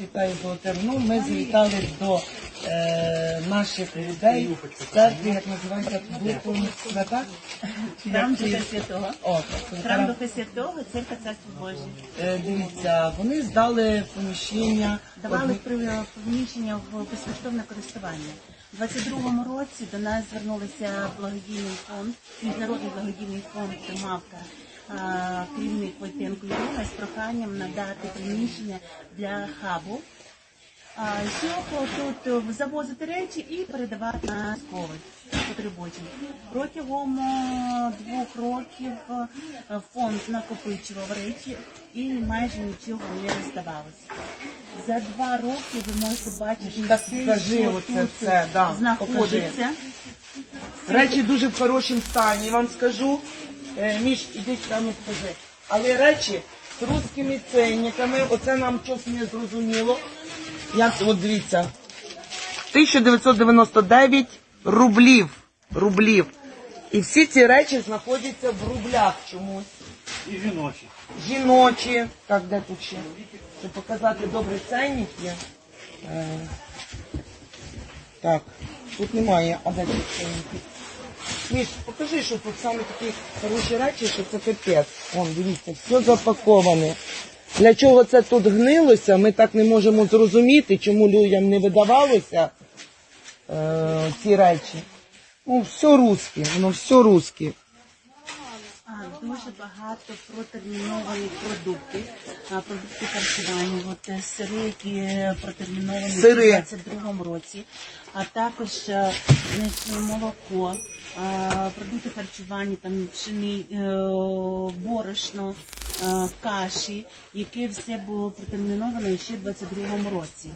Вітаю Золотерну. Ми завітали до е, наших людей в церкві, як називається, Духу Свята. Храм це? Святого. О, Храм Духа Святого, церква Царства Божє. Е, дивіться, вони здали поміщення. Давали при- приміщення в безкоштовне користування. У 22-му році до нас звернулися благодійний фонд, міжнародний благодійний фонд Мавка. А, Керівник Войтенко Ірина з проханням надати приміщення для хабу, щоб тут завозити речі і передавати на військових потребуючих. Протягом е, двох років е, фонд накопичував речі і майже нічого не роздавалося. За два роки ви можете бачити, Так, все, покажи що оце тут все, да, знаходиться. Речі дуже в хорошому стані, вам скажу. Е, Міш, іди там і скажи. Але речі з русскими ценниками, оце нам щось не зрозуміло. Як, от дивіться, 1999 рублів. рублів. І всі ці речі знаходяться в рублях чомусь. І жіночі. Жіночі. Так, де тут ще? Щоб показати добрий ценник є. Е, так, тут немає, а де тут ценники? Міш, покажи, що тут саме такі хороші речі, що це капець. Вон, дивіться, все запаковане. Для чого це тут гнилося, ми так не можемо зрозуміти, чому людям не видавалося е, ці речі. Ну, все русське, воно все русське. Дуже багато протермінованих продуктів, продукти харчування, от е, сири, які протерміновані Сири. в 22-му році, а також е, значить, молоко, продукти харчування, там пшени, е, борошно, е, каші, яке все було протерміновано ще в 22-му році.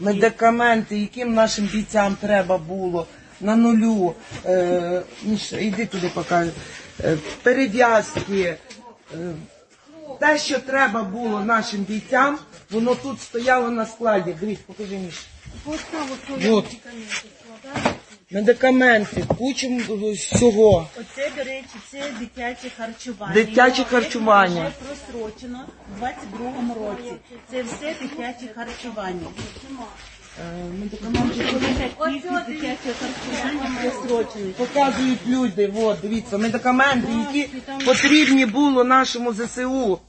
медикаменти, яким нашим бійцям треба було на нулю. Е, Міш, іди туди покажу. Е, перев'язки. Е, те, що треба було нашим бійцям, воно тут стояло на складі. Дивись, покажи Міш. Вот. Медикаменти, кучу всього. Оце, до речі, це дитяче харчування. Дитяче Його харчування. Вже просрочено в 22-му році. Це все дитяче харчування. Е, харчування просрочений. показують люди. От, дивіться, медикаменти, які потрібні було нашому ЗСУ.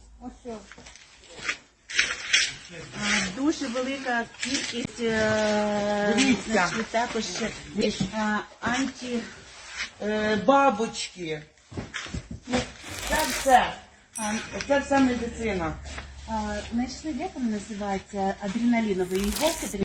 Дуже велика кількість е, Дивіться. значить, також е, анті... е, бабочки. Ну, Це все. а, Це все медицина. а, Знайшли, як вони називаються, адреналінові іголки.